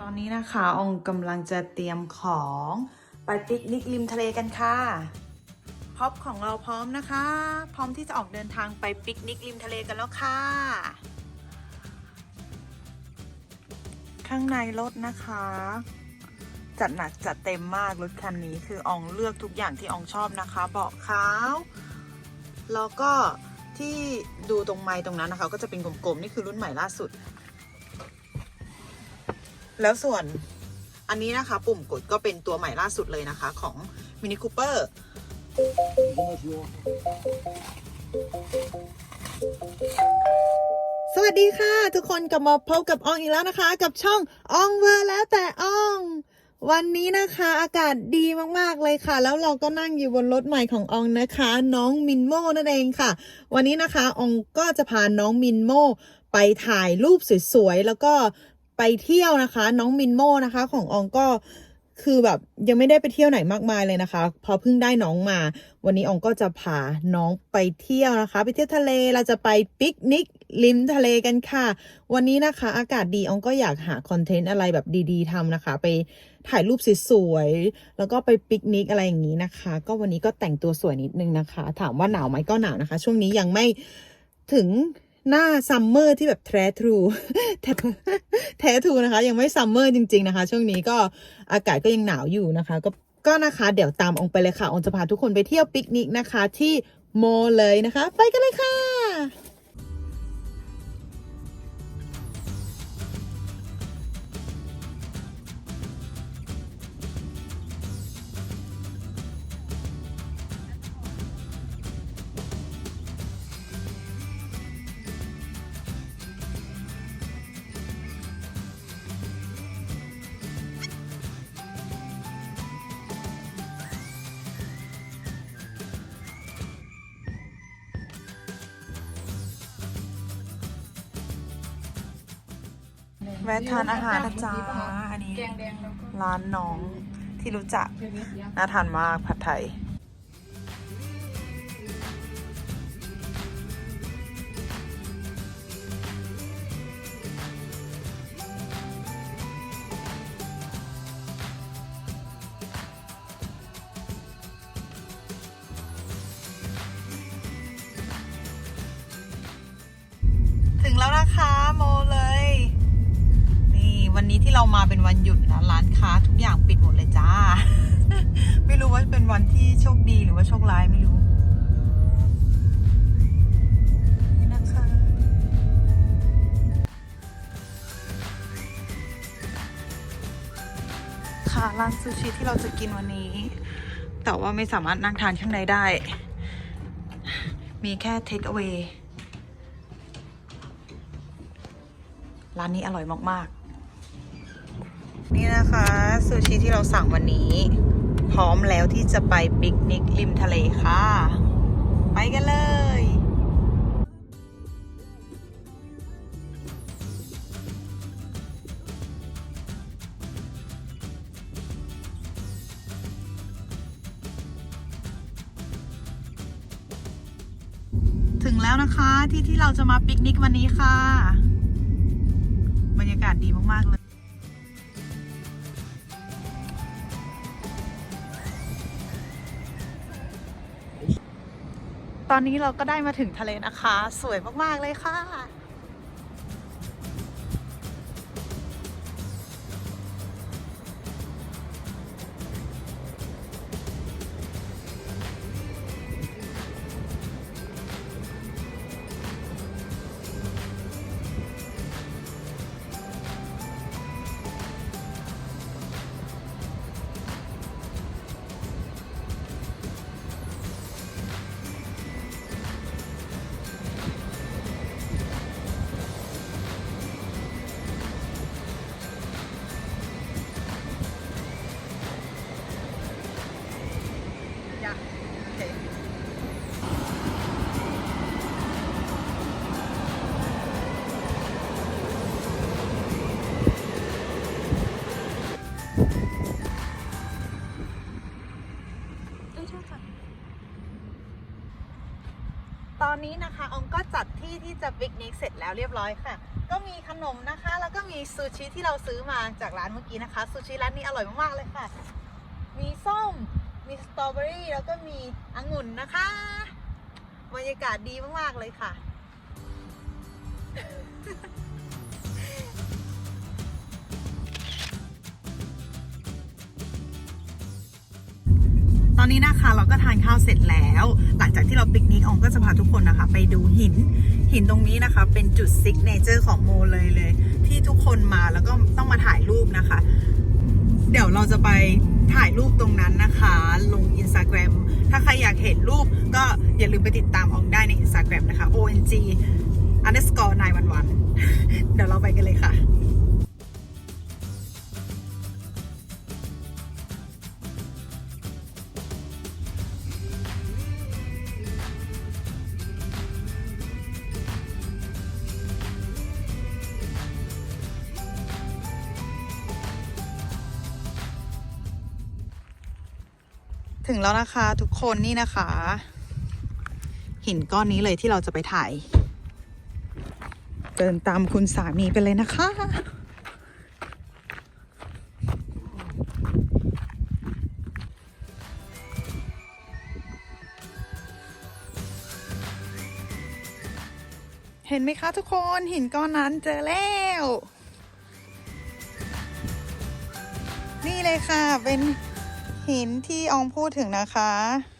ตอนนี้นะคะองค์กำลังจะเตรียมของไปปิกนิกริมทะเลกันค่ะพร็อพของเราพร้อมนะคะ พร้อมที่จะออกเดินทางไปปิกนิกริมทะเลกันแล้วค่ะ ข้างในรถนะคะ จัดหนักจัดเต็มมากรถคันนี้คืออองเลือกทุกอย่างที่อองชอบนะคะ เบาะขาวแล้วก็ที่ดูตรงไม้ตรงนั้นนะคะ ก็จะเป็นกลมๆ นี่คือรุ่นใหม่ล่าสุด แล้วส่วนอันนี้นะคะ ปุ่มกดก็เป็นตัวใหม่ล่าสุดเลยนะคะ ของ Mini Cooper สวัสดีค่ะ ทุกคนกลับมาพบกับอองอีกแล้วนะคะ กับช่องอองเวอร์แล้วแต่ออง วันนี้นะคะอากาศดีมากๆเลยค่ะ แล้วเราก็นั่งอยู่บนรถใหม่ของอองนะคะ น้องมินโมนั่นเองค่ะ วันนี้นะคะอองก็จะพาน้องมินโมไปถ่ายรูปสวยๆ แล้วก็ ไปเที่ยวนะคะ น้องมินโมนะคะ ของอองก็คือแบบยังไม่ได้ไปเที่ยวไหนมากมายเลยนะคะ พอเพิ่งได้น้องมา วันนี้อองก็จะพาน้องไปเที่ยวนะคะ ไปเที่ยวทะเลเราจะไปปิกนิกริมทะเลกันค่ะ วันนี้นะคะ อากาศดีอองก็อยากหาคอนเทนต์อะไรแบบดีๆทำนะคะ ไปถ่ายรูปสวยๆแล้วก็ไปปิกนิกอะไรอย่างนี้นะคะ ก็วันนี้ก็แต่งตัวสวยนิดนึงนะคะ ถามว่าหนาวไหมก็หนาวนะคะ ช่วงนี้ยังไม่ถึง หน้าซัมเมอร์ที่แบบแท้ทรูแท้แท้ทรูนะคะ ยังไม่ซัมเมอร์จริง ๆนะคะ ช่วงนี้ก็อากาศก็ยังหนาวอยู่นะคะ ก็ก็นะคะ เดี๋ยวตามองไปเลยค่ะ องจะพาทุกคนไปเที่ยวปิกนิกนะคะ ที่โมเลยนะคะ ไปกันเลยค่ะ วะทานอาหารนะจ๊ะอันนี้ ร้านน้องที่รู้จักน่าทานมากผัดไทย วันนี้ที่เรามาเป็นวันหยุดนะร้านค้าทุกอย่างปิดหมดเลยจ้า ไม่รู้ว่าเป็นวันที่โชคดีหรือว่าโชคร้ายไม่รู้นี่นะคะค่ะร้านซูชิที่เราจะกินวันนี้ แต่ว่าไม่สามารถนั่งทานข้างในได้ มีแค่เทคเอา a y ร้านนี้อร่อยมาก ๆ นี่นะคะซูชิที่เราสั่งวันนี้ พร้อมแล้วที่จะไปปิกนิกริมทะเลค่ะ ไปกันเลยถึงแล้วนะคะที่ที่เราจะมาปิกนิกวันนี้ค่ะ บรรยากาศดีมาก ๆ เลย ตอนนี้เราก็ได้มาถึงทะเลนะคะ สวยมาก ๆ เลยค่ะ นนี้นะคะอองก็จัดที่ที่จะปิกนิกเสร็จแล้วเรียบร้อยค่ะ ก็มีขนมนะคะ แล้วก็มีซูชิที่เราซื้อมาจากร้านเมื่อกี้นะคะซูชิร้านนี้อร่อยมากๆเลยค่ะ มีส้ม มีสตรอเบอรี่แล้วก็มีองุ่นนะคะบรรยากาศดีมากๆเลยค่ะ ตอนนี้นะคะเราก็ทานข้าวเสร็จแล้ว หลังจากที่เราปิกนิกอองก็จะพาทุกคนนะคะ ไปดูหินหินตรงนี้นะคะ เป็นจุดซิกเนเจอร์ของโมเลยเลย ที่ทุกคนมาแล้วก็ต้องมาถ่ายรูปนะคะ เดี๋ยวเราจะไปถ่ายรูปตรงนั้นนะคะ ลง Instagram ถ้าใครอยากเห็นรูปก็อย่าลืมไปติดตามอองได้ใน Instagram นะคะ ong underscore 911เดี๋ยวเราไปกันเลยค่ะ ถึงแล้วนะคะทุกคนนี่นะคะ หินก้อนนี้เลยที่เราจะไปถ่าย เดินตามคุณสามีไปเลยนะคะ เห็นไหมคะทุกคนหินก้อนนั้นเจอแล้ว นี่เลยค่ะเป็น หินที่อองพูดถึงนะคะ